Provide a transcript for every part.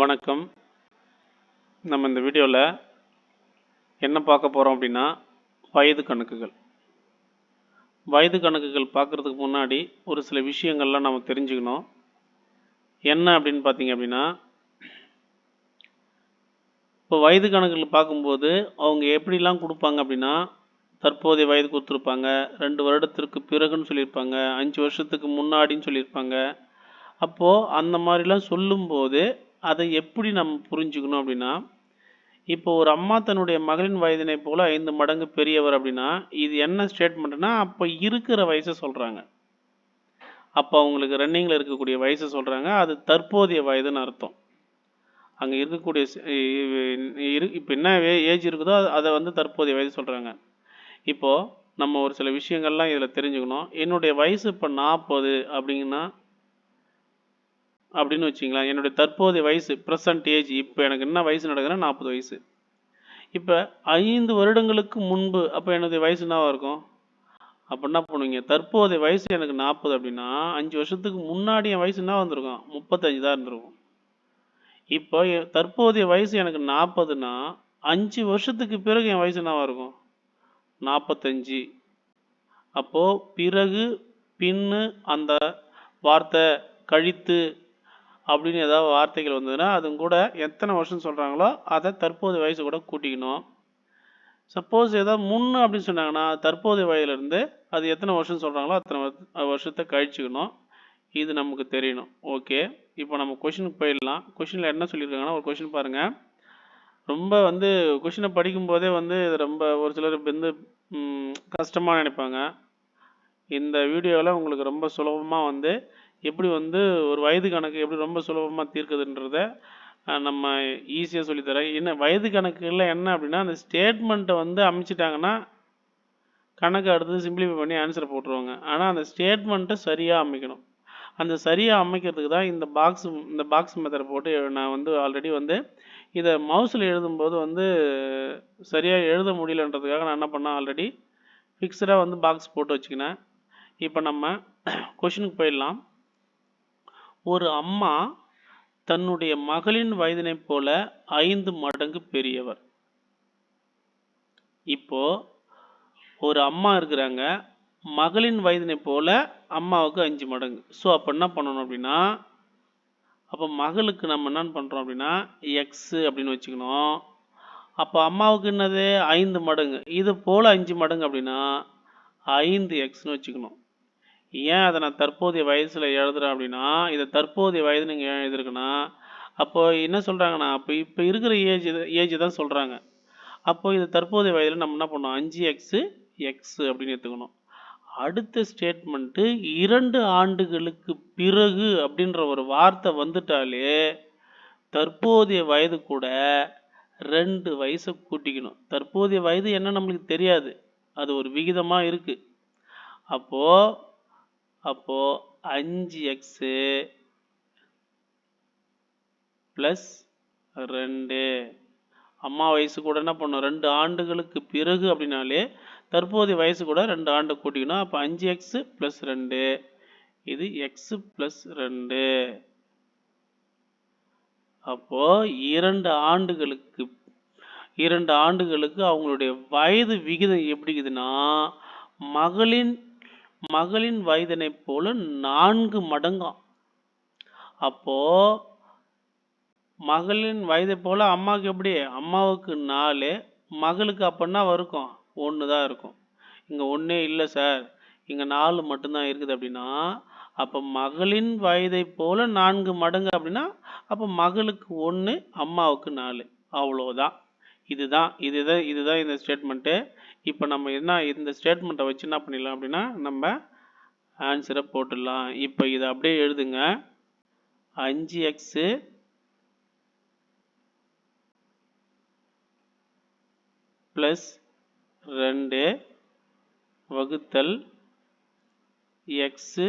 வணக்கம். நம்ம இந்த வீடியோவில் என்ன பார்க்க போகிறோம் அப்படின்னா வயது கணக்குகள். வயது கணக்குகள் பார்க்குறதுக்கு முன்னாடி ஒரு சில விஷயங்கள்லாம் நம்ம தெரிஞ்சுக்கணும். என்ன அப்படின்னு பார்த்தீங்க அப்படின்னா இப்போ வயது கணக்குகள் பார்க்கும்போது அவங்க எப்படிலாம் கொடுப்பாங்க அப்படின்னா தற்போதைய வயது கொடுத்துருப்பாங்க ரெண்டு வருடத்திற்கு பிறகுன்னு சொல்லியிருப்பாங்க அஞ்சு வருஷத்துக்கு முன்னாடின்னு சொல்லியிருப்பாங்க. அப்போது அந்த மாதிரிலாம் சொல்லும்போது அதை எப்படி நம்ம புரிஞ்சுக்கணும் அப்படின்னா இப்போ ஒரு அம்மா தன்னுடைய மகளின் வயதினை போல ஐந்து மடங்கு பெரியவர் அப்படின்னா இது என்ன ஸ்டேட்மெண்ட்னா அப்போ இருக்கிற வயசை சொல்கிறாங்க அப்போ அவங்களுக்கு ரன்னிங்கில் இருக்கக்கூடிய வயசை சொல்கிறாங்க அது தற்போதைய வயதுன்னு அர்த்தம். அங்கே இருக்கக்கூடிய இரு இப்போ என்ன ஏஜ் இருக்குதோ அதை வந்து தற்போதைய வயது சொல்கிறாங்க இப்போது நம்ம ஒரு சில விஷயங்கள்லாம் இதில் தெரிஞ்சுக்கணும். என்னுடைய வயசு இப்போ நாற்பது அப்படிங்கன்னா அப்படின்னு வச்சுங்களேன் என்னுடைய தற்போதைய வயசு ப்ரெசன்ட் ஏஜ் இப்போ எனக்கு என்ன வயசு நடக்குதுன்னா நாற்பது வயசு. இப்போ ஐந்து வருடங்களுக்கு முன்பு அப்போ எனது வயசு என்னவாக இருக்கும்? அப்போ என்ன பண்ணுவீங்க? தற்போதைய வயசு எனக்கு நாற்பது அப்படின்னா அஞ்சு வருஷத்துக்கு முன்னாடி என் வயசு என்ன வந்திருக்கும்? முப்பத்தஞ்சு தான் இருந்திருக்கும். இப்போ என் தற்போதைய வயசு எனக்கு நாற்பதுன்னா அஞ்சு வருஷத்துக்கு பிறகு என் வயசு என்னவாக இருக்கும்? நாற்பத்தஞ்சு அப்போது பிறகு பின்னு அந்த வார்த்தை கழித்து அப்படின்னு ஏதாவது வார்த்தைகள் வந்ததுன்னா அதுவும் கூட எத்தனை வருஷம் சொல்கிறாங்களோ அதை தற்போதைய வயசு கூட கூட்டிக்கணும். சப்போஸ் ஏதாவது முன்னு அப்படின்னு சொன்னாங்கன்னா தற்போதைய வயதிலிருந்து அது எத்தனை வருஷம் சொல்கிறாங்களோ அத்தனை வருஷத்தை கழிச்சுக்கணும். இது நமக்கு தெரியணும். ஓகே இப்போ நம்ம கொஷினுக்கு போயிடலாம். கொஷினில் என்ன சொல்லியிருக்காங்கன்னா ஒரு கொஷின் பாருங்கள் ரொம்ப வந்து கொஷினை படிக்கும்போதே வந்து இது ரொம்ப ஒரு சிலர் வந்து கஷ்டமாக நினைப்பாங்க. இந்த வீடியோவில் உங்களுக்கு ரொம்ப சுலபமாக வந்து எப்படி வந்து ஒரு வயது கணக்கு எப்படி ரொம்ப சுலபமாக தீர்க்குதுன்றத நம்ம ஈஸியாக சொல்லித்தரேன் என்ன வயது கணக்குகளில் என்ன அப்படின்னா அந்த ஸ்டேட்மெண்ட்டை வந்து அமைச்சிட்டாங்கன்னா கணக்கு அடுத்தது சிம்பிளிஃபை பண்ணி ஆன்சரை போட்டுருவாங்க. ஆனால் அந்த ஸ்டேட்மெண்ட்டை சரியாக அமைக்கணும். அந்த சரியாக அமைக்கிறதுக்கு தான் இந்த பாக்ஸ் இந்த பாக்ஸ் மெத்தடை போட்டு நான் வந்து ஆல்ரெடி வந்து இதை மவுஸில் எழுதும்போது வந்து சரியாக எழுத முடியலன்றதுக்காக நான் என்ன பண்ணேன் ஆல்ரெடி ஃபிக்ஸ்டாக வந்து பாக்ஸ் போட்டு வச்சுக்கினேன். இப்போ நம்ம கொஷினுக்கு போயிடலாம். ஒரு அம்மா தன்னுடைய மகளின் வயதினைப் போல ஐந்து மடங்கு பெரியவர். இப்போ ஒரு அம்மா இருக்கிறாங்க. மகளின் வயதினை போல அம்மாவுக்கு அஞ்சு மடங்கு. ஸோ அப்போ என்ன பண்ணணும் அப்படின்னா அப்போ மகளுக்கு நம்ம என்ன பண்ணுறோம் அப்படின்னா எக்ஸு அப்படின்னு வச்சுக்கணும். அப்போ அம்மாவுக்கு என்னது? ஐந்து மடங்கு. இது போல் அஞ்சு மடங்கு அப்படின்னா ஐந்து எக்ஸ்னு வச்சுக்கணும். ஏன் அதை நான் தற்போதைய வயசில் எழுதுறேன் அப்படின்னா இதை தற்போதைய வயது நீங்கள் ஏன் எழுதிருக்குன்னா அப்போ என்ன சொல்கிறாங்கன்னா அப்போ இப்போ இருக்கிற ஏஜ் ஏஜ் தான் சொல்கிறாங்க அப்போ இது தற்போதைய வயதில் நம்ம என்ன பண்ணோம் அஞ்சு எக்ஸு எக்ஸு அப்படின்னு எடுத்துக்கணும். அடுத்த ஸ்டேட்மெண்ட்டு இரண்டு ஆண்டுகளுக்கு பிறகு அப்படின்ற ஒரு வார்த்தை வந்துட்டாலே தற்போதைய வயது கூட ரெண்டு வயசை கூட்டிக்கணும். தற்போதைய வயது என்ன நம்மளுக்கு தெரியாது. அது ஒரு விகிதமாக இருக்குது அப்போது அப்போது அஞ்சு எக்ஸு ப்ளஸ் ரெண்டு. அம்மா வயசு கூட என்ன பண்ணும்? ரெண்டு ஆண்டுகளுக்கு பிறகு அப்படின்னாலே தற்போதைய வயசு கூட ரெண்டு ஆண்டு கூட்டிக்கணும். அப்போ அஞ்சு எக்ஸு ப்ளஸ் ரெண்டு. இது எக்ஸு ப்ளஸ் ரெண்டு. அப்போ இரண்டு ஆண்டுகளுக்கு இரண்டு ஆண்டுகளுக்கு அவங்களுடைய வயது விகிதம் எப்படி இருக்குதுன்னா மகளின் மகளின் வயதினை போல நான்கு மடங்காம் அப்போ மகளின் வயதை போல அம்மாவுக்கு எப்படி? அம்மாவுக்கு நாலு மகளுக்கு அப்படின்னா இருக்கும் ஒன்று தான் இருக்கும். இங்கே ஒன்றே இல்லை சார். இங்கே நாலு மட்டும்தான் இருக்குது அப்படின்னா அப்போ மகளின் வயதை போல நான்கு மடங்கு அப்படின்னா அப்போ மகளுக்கு ஒன்று அம்மாவுக்கு நாலு. அவ்வளோதான் இதுதான் இதுதான் இதுதான் இந்த ஸ்டேட்மெண்ட்டு இப்போ நம்ம என்ன இந்த ஸ்டேட்மெண்ட்டை வச்சு என்ன பண்ணிடலாம் அப்படின்னா நம்ம ஆன்சரை போட்டுடலாம். இப்போ இதை அப்படியே எழுதுங்க. அஞ்சு எக்ஸு ப்ளஸ் ரெண்டு வகுத்தல் எக்ஸு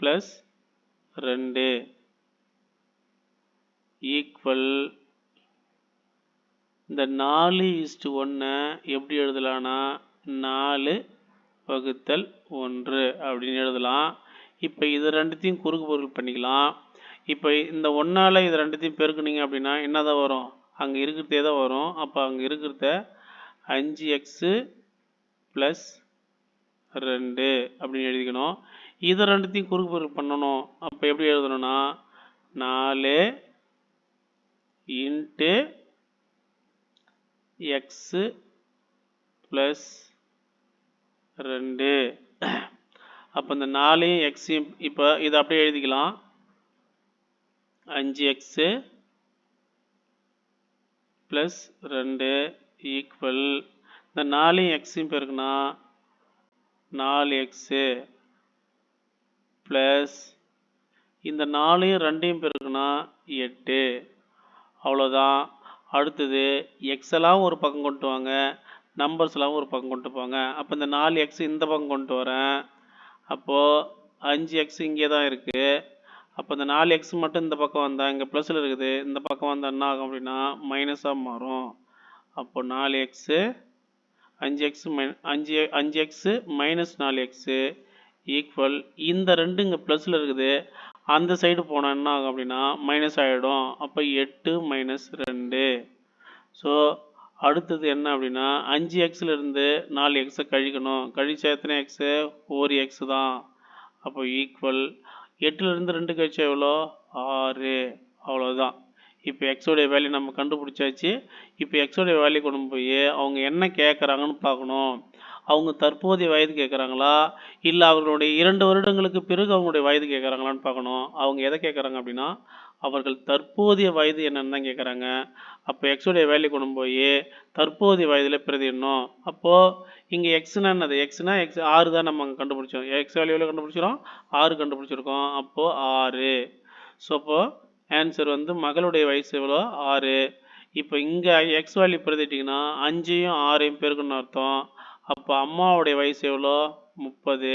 ப்ளஸ் ரெண்டு ஈக்குவல் இந்த நாலு இஸ்டு ஒன்றை எப்படி எழுதலாம்னா நாலு வகுத்தல் ஒன்று அப்படின்னு எழுதலாம். இப்போ இது ரெண்டுத்தையும் குறுக்கு பொருள் பண்ணிக்கலாம். இப்போ இந்த ஒன்றால் இது ரெண்டுத்தையும் பெருக்குனீங்க அப்படின்னா என்ன தான் வரும்? அங்கே இருக்கிறதே தான் வரும். அப்போ அங்கே இருக்கிறத அஞ்சு எக்ஸு ப்ளஸ் ரெண்டு அப்படின்னு எழுதிக்கணும். இதை ரெண்டுத்தையும் குறுக்கு பொருள் பண்ணணும். அப்போ எப்படி எழுதணும்னா நாலு இன்ட்டு எக்ஸு ப்ளஸ் ரெண்டு. அப்போ இந்த நாலையும் எக்ஸையும் இப்போ இதை அப்படியே எழுதிக்கலாம். அஞ்சு எக்ஸு ப்ளஸ் ரெண்டு ஈக்குவல் இந்த நாலையும் எக்ஸையும் பெருக்குனா நாலு எக்ஸு ப்ளஸ் இந்த நாலையும் ரெண்டையும் பெருக்குனா எட்டு. அவ்வளோதான் அடுத்தது எக்ஸெல்லாம் ஒரு பக்கம் கொண்டு வாங்க நம்பர்ஸ்லாம் ஒரு பக்கம் கொண்டு போங்க. அப்போ இந்த நாலு எக்ஸ் இந்த பக்கம் கொண்டு வரேன். அப்போது அஞ்சு எக்ஸ் இங்கே தான் இருக்குது அப்போ இந்த நாலு எக்ஸ் மட்டும் இந்த பக்கம் வந்தால் இங்கே ப்ளஸில் இருக்குது. இந்த பக்கம் வந்தால் என்ன ஆகும் அப்படின்னா மைனஸாக மாறும். அப்போ நாலு எக்ஸு அஞ்சு எக்ஸ் மை அஞ்சு அஞ்சு எக்ஸு மைனஸ் நாலு எக்ஸு ஈக்குவல் இந்த ரெண்டு இங்கே ப்ளஸில் இருக்குது. அந்த சைடு போனால் என்ன ஆகும் அப்படின்னா மைனஸ் ஆகிடும் அப்போ எட்டு மைனஸ் ரெண்டு. ஸோ அடுத்தது என்ன அப்படின்னா அஞ்சு எக்ஸ்லேருந்து நாலு எக்ஸை கழிக்கணும். கழிச்சா எத்தனை எக்ஸு ஃபோர் எக்ஸ் தான். அப்போ ஈக்குவல் எட்டுலேருந்து ரெண்டு கழிச்சா எவ்வளோ? ஆறு. அவ்வளோதான் இப்போ எக்ஸோடைய வேல்யூ நம்ம கண்டுபிடிச்சாச்சு. இப்போ எக்ஸோடைய வேல்யூ கொண்டு போய் அவங்க என்ன கேட்குறாங்கன்னு பார்க்கணும். அவங்க தற்போதைய வயது கேட்குறாங்களா இல்லை அவர்களுடைய இரண்டு வருடங்களுக்கு பிறகு அவங்களுடைய வயது கேட்குறாங்களான்னு பார்க்கணும். அவங்க எதை கேட்குறாங்க அப்படின்னா அவர்கள் தற்போதைய வயது என்னன்னு தான் கேட்குறாங்க அப்போ எக்ஸுடைய வேல்யூ கொண்டு போய் தற்போதைய வயதில் பிரதிடணும் அப்போது இங்கே எக்ஸ்னா என்னது? எக்ஸ்னா எக்ஸ் ஆறு தான் நம்ம அங்கே கண்டுபிடிச்சோம். எக்ஸ் வேல்யூவில் கண்டுபிடிச்சிரும் ஆறு கண்டுபிடிச்சிருக்கோம். அப்போது ஆறு. ஸோ அப்போது ஆன்சர் வந்து மகளுடைய வயசு எவ்வளோ? ஆறு. இப்போ இங்கே எக்ஸ் வேல்யூ பிரதிட்டிங்கன்னா அஞ்சையும் ஆறையும் பெருக்குன்னு அர்த்தம். அப்போ அம்மாவுடைய வயசு எவ்வளோ? முப்பது.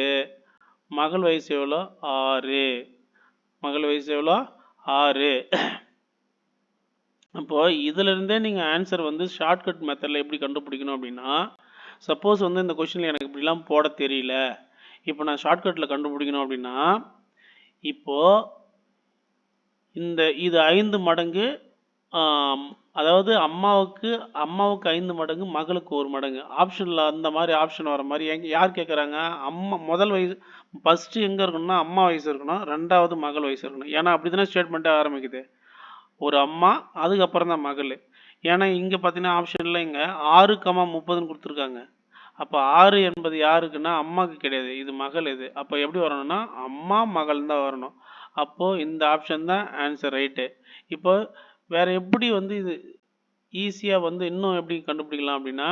மகள் வயசு எவ்வளோ? ஆறு. மகள் வயசு எவ்வளோ? ஆறு. அப்போது இதிலிருந்தே நீங்கள் ஆன்சர் வந்து ஷார்ட்கட் மெத்தடில் எப்படி கண்டுபிடிக்கணும் அப்படின்னா சப்போஸ் வந்து இந்த கொஷினில் எனக்கு இப்படிலாம் போட தெரியல. இப்போ நான் ஷார்ட்கட்டில் கண்டுபிடிக்கணும் அப்படின்னா இப்போது இந்த இது ஐந்து மடங்கு அதாவது அம்மாவுக்கு அம்மாவுக்கு ஐந்து மடங்கு மகளுக்கு ஒரு மடங்கு. ஆப்ஷனில் அந்த மாதிரி ஆப்ஷன் வர மாதிரி எங் யார் கேட்குறாங்க அம்மா முதல் வயசு ஃபஸ்ட்டு எங்கே இருக்கணும்னா அம்மா வயசு இருக்கணும் ரெண்டாவது மகள் வயசு இருக்கணும். ஏன்னா அப்படி தானே ஸ்டேட்மெண்ட்டே ஆரம்பிக்குது. ஒரு அம்மா அதுக்கப்புறம் தான் மகள். ஏன்னா இங்கே பார்த்தீங்கன்னா ஆப்ஷனில் இங்கே ஆறு கமா முப்பதுன்னு கொடுத்துருக்காங்க. அப்போ ஆறு என்பது யாருக்குன்னா அம்மாவுக்கு கிடையாது. இது மகள் இது. அப்போ எப்படி வரணும்னா அம்மா மகள் தான் வரணும். அப்போது இந்த ஆப்ஷன் தான் ஆன்சர் ரைட்டு இப்போ வேறு எப்படி வந்து இது ஈஸியாக வந்து இன்னும் எப்படி கண்டுபிடிக்கலாம் அப்படின்னா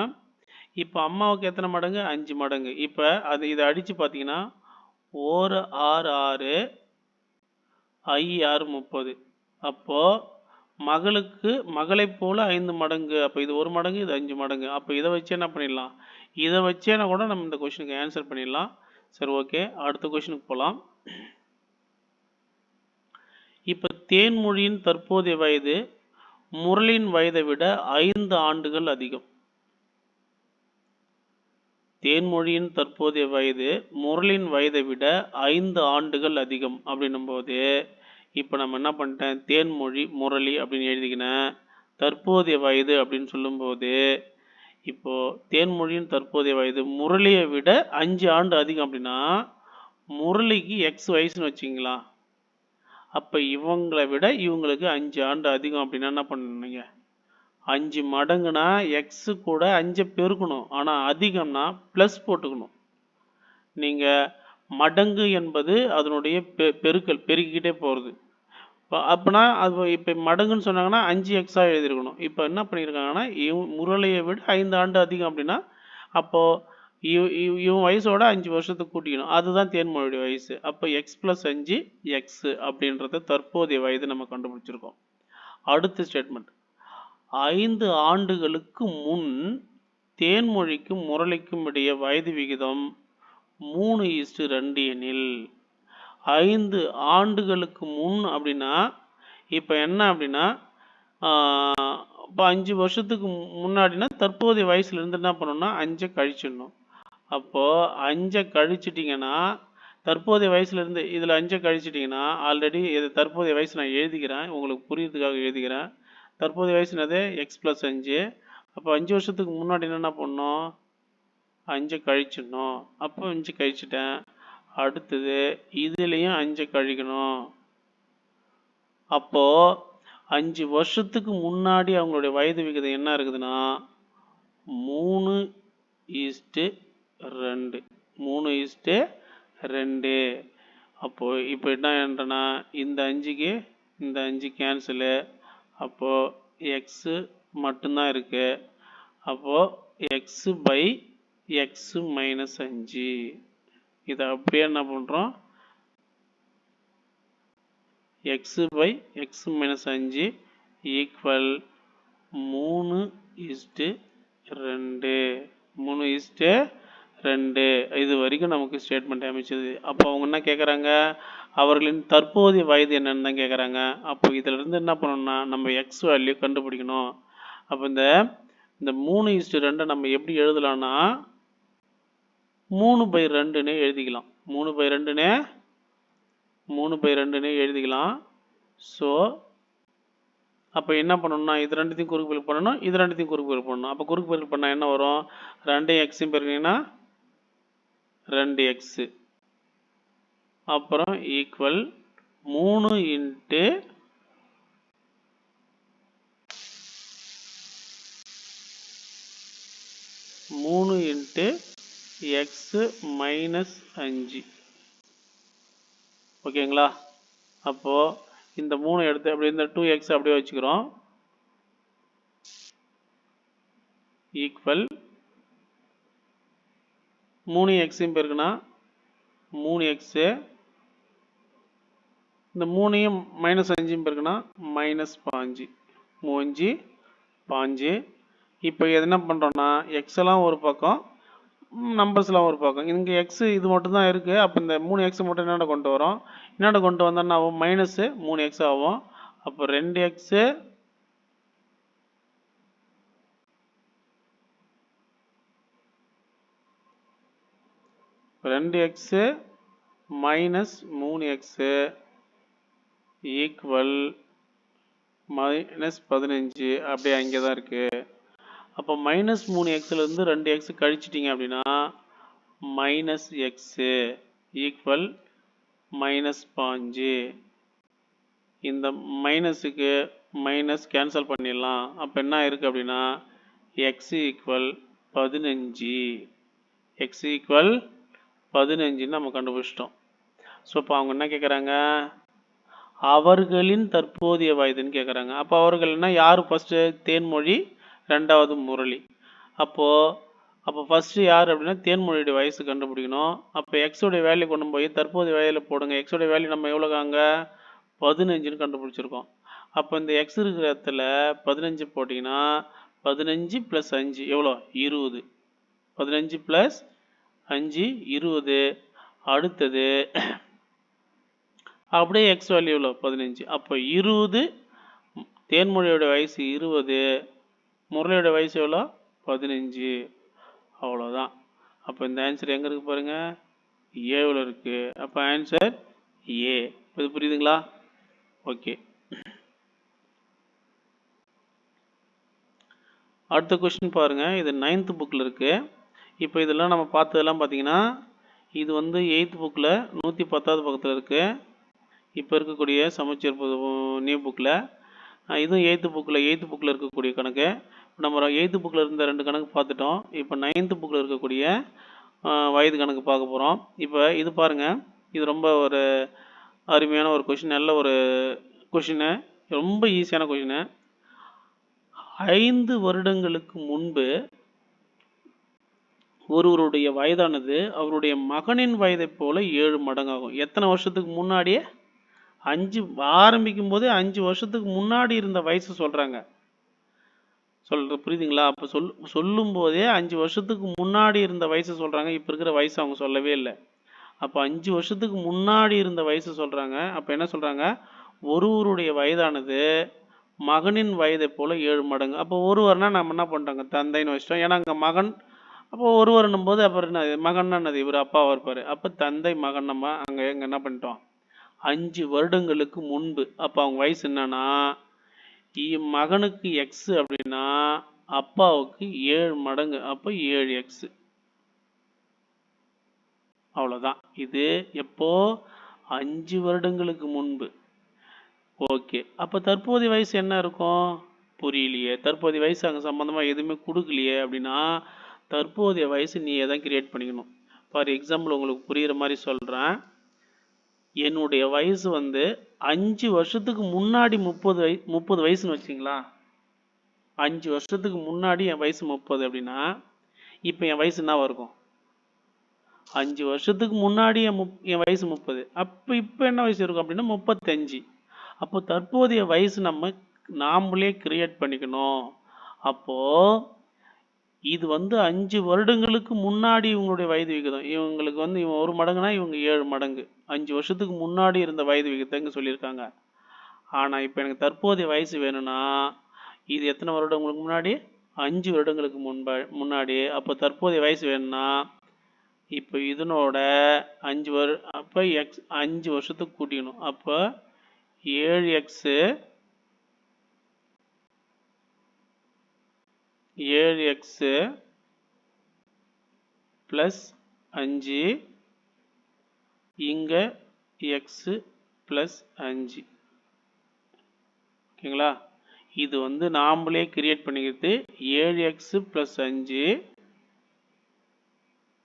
இப்போ அம்மாவுக்கு எத்தனை மடங்கு? அஞ்சு மடங்கு. இப்போ அது இதை அடித்து பார்த்தீங்கன்னா ஒரு ஆறு ஆறு ஐ ஆறு முப்பது. அப்போது மகளுக்கு மகளைப் போல் ஐந்து மடங்கு. அப்போ இது ஒரு மடங்கு இது அஞ்சு மடங்கு. அப்போ இதை வச்சு என்ன பண்ணிடலாம்? இதை வச்சேனா கூட நம்ம இந்த கொஷினுக்கு ஆன்சர் பண்ணிடலாம். சரி ஓகே அடுத்த கொஷினுக்கு போகலாம் இப்போ தேன்மொழியின் தற்போதைய வயது முரளின் வயதை விட ஐந்து ஆண்டுகள் அதிகம். தேன்மொழியின் தற்போதைய வயது முரளின் வயதை விட ஐந்து ஆண்டுகள் அதிகம் அப்படின்னும் போது இப்போ நம்ம என்ன பண்ணிட்டேன்? தேன்மொழி முரளி அப்படின்னு எழுதிக்கினேன் தற்போதைய வயது அப்படின்னு சொல்லும்போது இப்போ தேன்மொழியின் தற்போதைய வயது முரளியை விட அஞ்சு ஆண்டு அதிகம் அப்படின்னா முரளிக்கு எக்ஸ் வயசுன்னு வச்சிங்களா அப்போ இவங்களை விட இவங்களுக்கு அஞ்சு ஆண்டு அதிகம் அப்படின்னா என்ன பண்ணுங்க அஞ்சு மடங்குனா எக்ஸு கூட அஞ்சை பெருக்கணும். ஆனால் அதிகம்னா ப்ளஸ் போட்டுக்கணும். நீங்கள் மடங்கு என்பது அதனுடைய பெ பெருக்கல் பெருக்கிக்கிட்டே போகிறது இப்போ அப்போனா அது இப்போ மடங்குன்னு சொன்னாங்கன்னா அஞ்சு எக்ஸாக எழுதியிருக்கணும். இப்போ என்ன பண்ணியிருக்காங்கன்னா இவ் முரளையை விட ஐந்து ஆண்டு அதிகம் அப்படின்னா அப்போது இவன் வயசோட அஞ்சு வருஷத்துக்கு கூட்டிக்கணும். அதுதான் தேன்மொழியுடைய வயசு. அப்போ எக்ஸ் ப்ளஸ் அஞ்சு எக்ஸ் அப்படின்றத தற்போதைய வயது நம்ம கண்டுபிடிச்சிருக்கோம். அடுத்த ஸ்டேட்மெண்ட் ஐந்து ஆண்டுகளுக்கு முன் தேன்மொழிக்கும் முரளிக்கும் இடையே வயது விகிதம் மூணு இஸ்டு ரெண்டு எனில் ஐந்து ஆண்டுகளுக்கு முன் அப்படின்னா இப்போ என்ன அப்படின்னா இப்போ அஞ்சு வருஷத்துக்கு முன்னாடினா தற்போதைய வயசுலேருந்து என்ன பண்ணணும்னா அஞ்சை கழிச்சிடணும். அப்போது அஞ்சை கழிச்சிட்டிங்கன்னா தற்போதைய வயசுலேருந்து இதில் அஞ்சை கழிச்சிட்டிங்கன்னா ஆல்ரெடி இது தற்போதைய வயசு நான் எழுதிக்கிறேன். உங்களுக்கு புரியறதுக்காக எழுதிக்கிறேன். தற்போதைய வயசுனது எக்ஸ் ப்ளஸ் அஞ்சு. அப்போ அஞ்சு வருஷத்துக்கு முன்னாடி என்னென்ன பண்ணோம்? அஞ்சை கழிச்சிடணும். அப்போ அஞ்சு கழிச்சிட்டேன். அடுத்தது இதுலேயும் அஞ்சை கழிக்கணும். அப்போது அஞ்சு வருஷத்துக்கு முன்னாடி அவங்களுடைய வயது விகிதம் என்ன இருக்குதுன்னா மூணு ஈஸ்ட்டு ரெண்டு. மூணு ஈஸ்ட்டு ரெண்டு. அப்போது இப்போ என்ன என்றனா இந்த அஞ்சுக்கு இந்த அஞ்சு கேன்சலு அப்போது எக்ஸு மட்டும்தான் இருக்குது அப்போது எக்ஸு பை எக்ஸு மைனஸ் அஞ்சு. இதை அப்படியே என்ன பண்ணுறோம் எக்ஸு பை எக்ஸ் மைனஸ் அஞ்சு ஈக்குவல் மூணு இஸ்ட்டு ரெண்டு. மூணு இஸ்ட்டு ரெண்டு இது வரைக்கும் நமக்கு ஸ்டேட்மெண்ட் அமைச்சது. அப்போ அவங்க என்ன கேட்குறாங்க அவர்களின் தற்போதைய வயது என்னன்னு தான் கேட்குறாங்க அப்போ இதிலிருந்து என்ன பண்ணணும்னா நம்ம எக்ஸ் வேல்யூ கண்டுபிடிக்கணும். அப்போ இந்த இந்த மூணு இஸ்டு ரெண்டை நம்ம எப்படி எழுதலாம்னா மூணு பை ரெண்டுன்னு எழுதிக்கலாம். மூணு பை ரெண்டுன்னு மூணு பை ரெண்டுன்னு எழுதிக்கலாம். ஸோ அப்போ என்ன பண்ணணும்னா இது ரெண்டுத்தையும் குறுக்கு பெருக்கு பண்ணணும் இது ரெண்டுத்தையும் குறுக்கு பெருக்கு பண்ணணும். அப்போ குறுக்கு பெருக்கு பண்ணால் என்ன வரும்? ரெண்டையும் எக்ஸையும் பெருக்கினீங்கன்னா ரெண்டு எக்ஸு அப்புறம் ஈக்குவல் மூணு இன்ட்டு மூணு இன்ட்டு எக்ஸு மைனஸ் அஞ்சு. ஓகேங்களா? அப்போது இந்த மூணு எடுத்து அப்படி இந்த டூ எக்ஸ் அப்படியே வச்சுக்கிறோம். ஈக்குவல் மூணு எக்ஸையும் பெருக்குனா மூணு எக்ஸு இந்த மூணையும் மைனஸ் அஞ்சையும் பெருக்குனா மைனஸ் பாஞ்சு. மூஞ்சு பாஞ்சு. இப்போ என்ன பண்ணுறோன்னா எக்ஸ் எல்லாம் ஒரு பக்கம் நம்பர்ஸ்லாம் ஒரு பக்கம். இங்கே எக்ஸு இது மட்டும்தான் இருக்குது அப்போ இந்த மூணு எக்ஸ் மட்டும் என்னென்ன கொண்டு வரோம். என்னென்ன கொண்டு வந்தோன்னா ஆகும் மைனஸு மூணு எக்ஸ் ஆகும். அப்போ ரெண்டு எக்ஸு ரெண்டு எக்ஸு மைனஸ் மூணு எக்ஸு ஈக்குவல் மைனஸ் பதினஞ்சு. அப்படியே அங்கே தான் இருக்குது அப்போ மைனஸ் மூணு எக்ஸ்லேருந்து ரெண்டு எக்ஸ் கழிச்சிட்டிங்க அப்படின்னா மைனஸ் எக்ஸு ஈக்குவல் மைனஸ் பாஞ்சு. இந்த மைனஸுக்கு மைனஸ் கேன்சல் பண்ணிடலாம். அப்போ என்ன இருக்குது அப்படின்னா எக்ஸ் ஈக்குவல் பதினஞ்சு. எக்ஸ் ஈக்குவல் பதினஞ்சுன்னு நம்ம கண்டுபிடிச்சிட்டோம். ஸோ இப்போ அவங்க என்ன கேட்குறாங்க அவர்களின் தற்போதைய வயதுன்னு கேட்குறாங்க அப்போ அவர்கள்னா யார் ஃபஸ்ட்டு தேன்மொழி ரெண்டாவது முரளி. அப்போது அப்போ ஃபஸ்ட்டு யார் அப்படின்னா தேன்மொழியுடைய வயசு கண்டுபிடிக்கணும். அப்போ எக்ஸோடைய வேல்யூ கொண்டு போய் தற்போதைய வேலையில் போடுங்க. எக்ஸோடைய வேல்யூ நம்ம எவ்வளோக்காங்க பதினஞ்சுன்னு கண்டுபிடிச்சிருக்கோம். அப்போ இந்த எக்ஸ் இருக்கிற இடத்துல பதினஞ்சு போட்டிங்கன்னா பதினஞ்சு ப்ளஸ் அஞ்சு எவ்வளோ இருபது. பதினஞ்சு ப்ளஸ் அஞ்சு இருபது அடுத்தது. அப்படியே எக்ஸ் வேல்யூ எவ்வளோ பதினஞ்சு. அப்போ இருபது தேன்மொழியோட வயசு இருபது முரளியோட வயசு எவ்வளோ? பதினஞ்சு. அவ்வளோதான். அப்போ இந்த ஆன்சர் எங்கே இருக்குது பாருங்கள் ஏவில் இருக்குது அப்போ ஆன்சர் ஏ இது புரியுதுங்களா? ஓகே அடுத்த கொஸ்டின் பாருங்கள் இது நைன்த் புக்கில் இருக்குது இப்போ இதெல்லாம் நம்ம பார்த்ததெல்லாம் பார்த்தீங்கன்னா இது வந்து எயித் புக்கில் நூற்றி பத்தாவது பக்கத்தில் இருக்குது இப்போ இருக்கக்கூடிய சமச்சீர் நியூ புக்கில் இதுவும் எயித்து புக்கில் எயித்து புக்கில் இருக்கக்கூடிய கணக்கு. நம்ம எயித்து புக்கில் இருந்த ரெண்டு கணக்கு பார்த்துட்டோம். இப்போ நைன்த்து புக்கில் இருக்கக்கூடிய வயது கணக்கு பார்க்க போகிறோம் இப்போ இது பாருங்கள் இது ரொம்ப ஒரு அருமையான ஒரு கொஷின் நல்ல ஒரு கொஷினு ரொம்ப ஈஸியான கொஷினு ஐந்து வருடங்களுக்கு முன்பு ஒருவருடைய வயதானது அவருடைய மகனின் வயதைப் போல ஏழு மடங்காகும். எத்தனை வருஷத்துக்கு முன்னாடியே? அஞ்சு ஆரம்பிக்கும் போதே அஞ்சு வருஷத்துக்கு முன்னாடி இருந்த வயசு சொல்றாங்க. சொல்றது புரியுதுங்களா? அப்போ சொல் சொல்லும் போதே அஞ்சு வருஷத்துக்கு முன்னாடி இருந்த வயசு சொல்றாங்க. இப்போ இருக்கிற வயசு அவங்க சொல்லவே இல்லை. அப்போ அஞ்சு வருஷத்துக்கு முன்னாடி இருந்த வயசு சொல்றாங்க. அப்போ என்ன சொல்றாங்க? ஒருவருடைய வயதானது மகனின் வயதை போல ஏழு மடங்கு. அப்போ ஒருவர்னா நம்ம என்ன பண்ணுறாங்க தந்தைன்னு வச்சிட்டோம். ஏன்னா அங்கே மகன் அப்போ ஒருவருன்னும் போது அப்புறம் என்ன மகன் என்னது இவர் அப்பாவாக இருப்பார். அப்போ தந்தை மகன் நம்ம அங்க எங்கே என்ன பண்ணிட்டோம்? அஞ்சு வருடங்களுக்கு முன்பு அப்போ அவங்க வயசு என்னன்னா மகனுக்கு எக்ஸ் அப்படின்னா அப்பாவுக்கு ஏழு மடங்கு அப்போ ஏழு எக்ஸ் அவ்வளோதான் இது எப்போ? அஞ்சு வருடங்களுக்கு முன்பு. ஓகே. அப்போ தற்போதைய வயசு என்ன இருக்கும்? புரியலையே. தற்போதைய வயசு அங்கே சம்மந்தமாக எதுவுமே கொடுக்கலையே அப்படின்னா தற்போதைய வயசு நீ தான் கிரியேட் பண்ணிக்கணும்? ஃபார் எக்ஸாம்பிள் உங்களுக்கு புரிகிற மாதிரி சொல்கிறேன் என்னுடைய வயசு வந்து அஞ்சு வருஷத்துக்கு முன்னாடி முப்பது வய முப்பது வயசுன்னு வச்சிங்களா அஞ்சு வருஷத்துக்கு முன்னாடி என் வயசு முப்பது அப்படின்னா இப்போ என் வயசு என்னவா இருக்கும்? அஞ்சு வருஷத்துக்கு முன்னாடி என் முப் என் வயசு முப்பது. அப்போ இப்போ என்ன வயசு இருக்கும் அப்படின்னா முப்பத்தஞ்சு. அப்போ தற்போதைய வயசு நம்ம நாமளே கிரியேட் பண்ணிக்கணும். அப்போது இது வந்து அஞ்சு வருடங்களுக்கு முன்னாடி இவங்களுடைய வயது விகிதம். இவங்களுக்கு வந்து இவன் ஒரு மடங்குனா இவங்க ஏழு மடங்கு. அஞ்சு வருஷத்துக்கு முன்னாடி இருந்த வயது விகிதங்க சொல்லியிருக்காங்க. ஆனால் இப்போ எனக்கு தற்போதைய வயசு வேணும்னா இது எத்தனை வருடங்களுக்கு முன்னாடி? அஞ்சு வருடங்களுக்கு முன்பா முன்னாடி. அப்போ தற்போதைய வயசு வேணும்னா இப்போ இதனோட அஞ்சு வரு அப்போ எக்ஸ் அஞ்சு வருஷத்துக்கு கூட்டிக்கணும். அப்போ ஏழு எக்ஸு ஏழு எக்ஸு ப்ளஸ் அஞ்சு. இங்கே எக்ஸு ப்ளஸ் அஞ்சு. ஓகேங்களா? இது வந்து நாம்ளே கிரியேட் பண்ணிக்கிறது ஏழு எக்ஸு ப்ளஸ் அஞ்சு.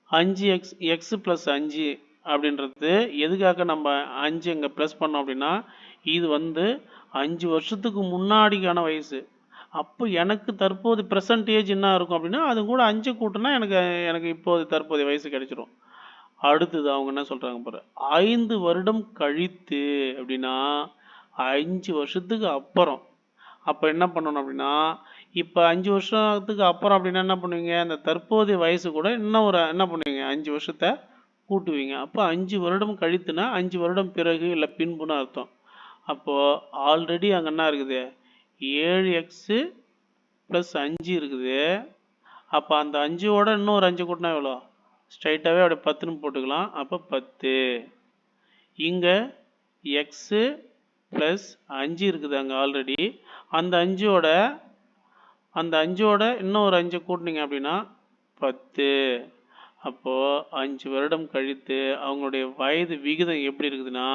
அஞ்சு எக்ஸ் எக்ஸு ப்ளஸ் அஞ்சு அப்படின்றது எதுக்காக நம்ம அஞ்சு இங்கே ப்ளஸ் பண்ணோம் அப்படின்னா இது வந்து அஞ்சு வருஷத்துக்கு முன்னாடிக்கான வயசு. அப்போ எனக்கு தற்போது ப்ரெசன்டேஜ் என்ன இருக்கும் அப்படின்னா அது கூட அஞ்சு கூட்டினா எனக்கு எனக்கு இப்போது தற்போதைய வயசு கிடைச்சிரும். அடுத்தது அவங்க என்ன சொல்கிறாங்க பாரு ஐந்து வருடம் கழித்து அப்படின்னா அஞ்சு வருஷத்துக்கு அப்புறம். அப்போ என்ன பண்ணணும் அப்படின்னா இப்போ அஞ்சு வருஷத்துக்கு அப்புறம் அப்படின்னா என்ன பண்ணுவீங்க? அந்த தற்போதைய வயசு கூட இன்னும் ஒரு என்ன பண்ணுவீங்க? அஞ்சு வருஷத்தை கூட்டுவீங்க. அப்போ அஞ்சு வருடம் கழித்துனா அஞ்சு வருடம் பிறகு இல்லை பின்புன்னு அர்த்தம். அப்போது ஆல்ரெடி அங்கே என்ன இருக்குது? ஏழு எக்ஸு ப்ளஸ் அஞ்சு இருக்குது. அப்போ அந்த அஞ்சோட இன்னும் ஒரு அஞ்சு கூட்டினா எவ்வளோ? ஸ்ட்ரைட்டாகவே அப்படியே பத்துன்னு போட்டுக்கலாம். அப்போ பத்து. இங்கே எக்ஸு ப்ளஸ் அஞ்சு இருக்குது அங்கே ஆல்ரெடி அந்த அஞ்சோட அந்த அஞ்சோட இன்னும் ஒரு அஞ்சு கூட்டினீங்க அப்படின்னா பத்து. அப்போது அஞ்சு வருடம் கழித்து அவங்களுடைய வயது விகிதம் எப்படி இருக்குதுன்னா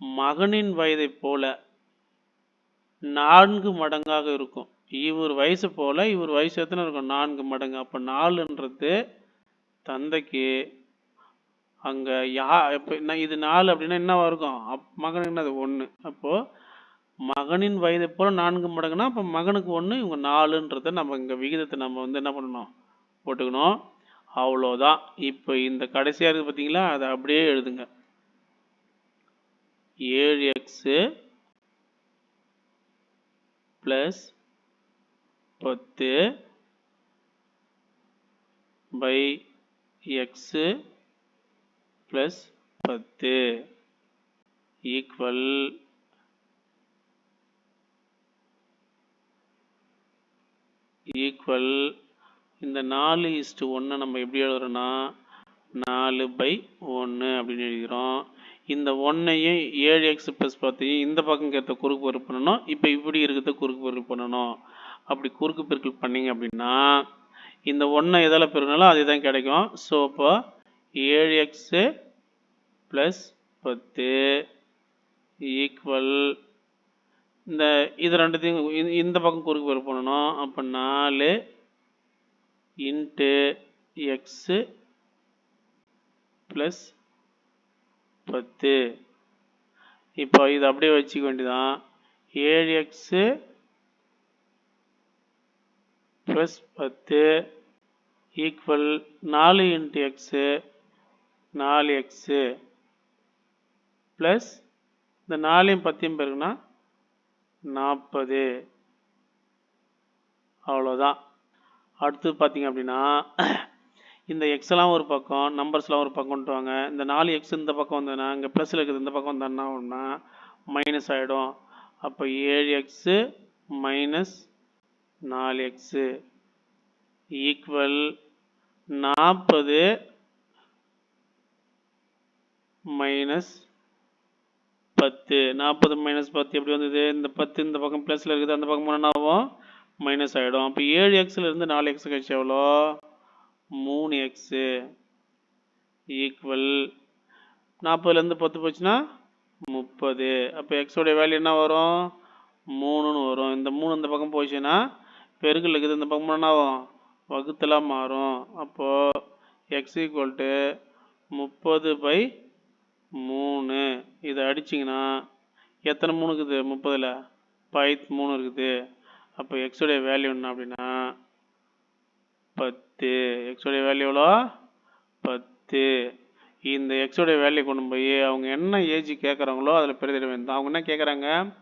மகனின் வயதை போல நான்கு மடங்காக இருக்கும். இவர் வயசு போல இவர் வயசு எத்தனை இருக்கும்? நான்கு மடங்கு. அப்போ நாலுன்றது தந்தைக்கு அங்கே யா இப்போ இது நாலு அப்படின்னா என்னவா இருக்கும்? அப் மகனுக்கு என்னது? ஒன்று அப்போது மகனின் வயதை போல் நான்கு மடங்குனா அப்போ மகனுக்கு ஒன்று இவங்க நாலுன்றத நம்ம இங்கே விகிதத்தை நம்ம வந்து என்ன பண்ணணும்? போட்டுக்கணும். அவ்வளோதான். இப்போ இந்த கடைசியாக இருக்குது பார்த்தீங்களா அதை அப்படியே எழுதுங்க. ஏழு எக்ஸு ப்ளஸ் பத்து பை எக்ஸு ப்ளஸ் பத்து ஈக்குவல் ஈக்குவல் இந்த நாலு இஸ்டு ஒன்று நம்ம எப்படி எழுதுறோன்னா நாலு பை ஒன்று அப்படின்னு எழுதிக்கிறோம் இந்த ஒன்றையும் ஏழு எக்ஸ் ப்ளஸ் பத்தையும் இந்த பக்கம் இருக்கிறத குறுக்கு பெருக்கு பண்ணணும் இப்போ இப்படி இருக்கிறத குறுக்கு பெருக்கு பண்ணணும். அப்படி குறுக்கு பெருக்கல் பண்ணீங்க அப்படின்னா இந்த ஒன்றை எதால் பெருக்கினாலும் அதே தான் கிடைக்கும். ஸோ இப்போ ஏழு எக்ஸு ப்ளஸ் பத்து ஈக்குவல் இந்த இது ரெண்டுத்தையும் இந்த- இந்த பக்கம் குறுக்கு பெருக்கு பண்ணணும். அப்போ நாலு இன்ட்டு எக்ஸு ப்ளஸ் பத்து. இப்போ இது அப்படியே வச்சுக்க வேண்டியதான் ஏழு எக்ஸு ப்ளஸ் பத்து ஈக்குவல் நாலு இன்ட்டு எக்ஸு நாலு எக்ஸு ப்ளஸ் இந்த நாலையும் பத்தையும் பெருக்குனா நாற்பது. அவ்வளோதான் அடுத்து பார்த்தீங்க அப்படின்னா இந்த எக்ஸ்லாம் ஒரு பக்கம் நம்பர்ஸ்லாம் ஒரு பக்கம் வாங்க இந்த நாலு எக்ஸ் இந்த பக்கம் வந்ததுன்னா இங்கே ப்ளஸில் இருக்குது இந்த பக்கம் வந்தால் என்ன ஆகும்னா மைனஸ் ஆகிடும் அப்போ ஏழு எக்ஸு மைனஸ் நாலு எக்ஸு ஈக்குவல் நாற்பது மைனஸ் பத்து. நாற்பது மைனஸ் பத்து எப்படி வந்தது? இந்த பத்து இந்த பக்கம் ப்ளஸில் இருக்குது அந்த பக்கம் என்ன ஆகும்? மைனஸ் ஆகிடும் அப்போ ஏழு எக்ஸில் இருந்து நாலு எக்ஸ் கழிச்சு எவ்வளோ? மூணு எக்ஸு ஈக்குவல் நாற்பதுலேருந்து பத்து போச்சுன்னா முப்பது. அப்போ எக்ஸோடைய வேல்யூ என்ன வரும்? மூணுன்னு வரும். இந்த மூணு இந்த பக்கம் போச்சுன்னா பெருக்கல் இருக்குது. இந்த பக்கம் என்ன ஆகும்? வகுத்தலாக மாறும். அப்போது எக்ஸ் ஈக்குவல் டு முப்பது பை மூணு. இதை அடிச்சிங்கன்னா எத்தனை மூணு இருக்குது? முப்பதில்? பை மூணு இருக்குது. அப்போ எக்ஸோடைய வேல்யூ என்ன அப்படின்னா பத்து. எக்ஸோடைய வேல்யூ எவ்வளோ? பத்து. இந்த எக்ஸோடைய வேல்யூ கொண்டு போய் அவங்க என்ன ஏஜ் கேட்குறாங்களோ அதில் பெருதிட வேண்டும். அவங்க என்ன கேட்குறாங்க?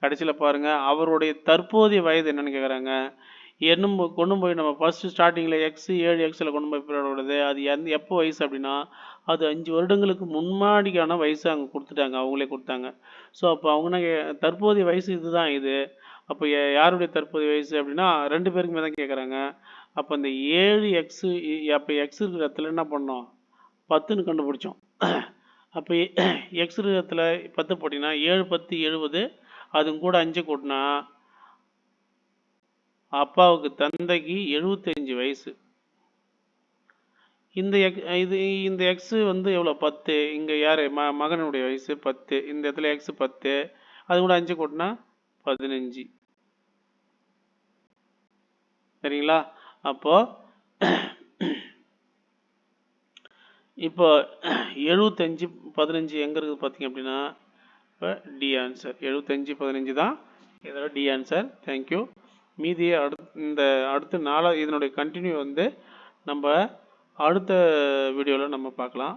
கடைசியில் பாருங்கள் அவருடைய தற்போதைய வயது என்னன்னு கேட்குறாங்க. என்னும் கொண்டு போய் நம்ம ஃபர்ஸ்ட் ஸ்டார்டிங்கில் எக்ஸ் ஏழு எக்ஸில் கொண்டு போய் போடுறது அது எந்த எப்போ வயசு அப்படின்னா அது அஞ்சு வருடங்களுக்கு முன்னாடிக்கான வயசு அங்கே கொடுத்துட்டாங்க அவங்களே கொடுத்தாங்க. ஸோ அப்போ அவங்க என்ன கே- தற்போதைய வயசு இதுதான் இது. அப்போ யாருடைய தற்போதைய வயசு அப்படின்னா ரெண்டு பேருக்குமே தான் கேட்குறாங்க. அப்போ இந்த ஏழு எக்ஸு அப்போ எக்ஸ் இருக்கிற இடத்துல என்ன பண்ணோம்? பத்துன்னு கண்டுபிடிச்சோம். அப்போ எக்ஸ் இருக்கிற இடத்துல பத்து போட்டிங்கன்னா ஏழு பத்து எழுபது அதுவும் கூட அஞ்சு கூட்டினா அப்பாவுக்கு தந்தைக்கு எழுபத்தஞ்சு வயசு. இந்த எக் இது இந்த எக்ஸ் வந்து எவ்வளோ பத்து. இங்கே யார்? ம மகனுடைய வயசு பத்து. இந்த இடத்துல எக்ஸ் பத்து. அது கூட அஞ்சு கூட்டினா பதினஞ்சு. சரிங்களா? அப்போ இப்போ எழுபத்தஞ்சு பதினஞ்சு எங்கே இருக்குது பார்த்தீங்க அப்படின்னா இப்போ டி ஆன்சர் எழுபத்தஞ்சு பதினஞ்சு தான் இதோட டி ஆன்சர் தேங்க்யூ மீதியை அடுத்து இந்த அடுத்த நாளாக இதனுடைய கண்டினியூ வந்து நம்ம அடுத்த வீடியோவில் நம்ம பார்க்கலாம்.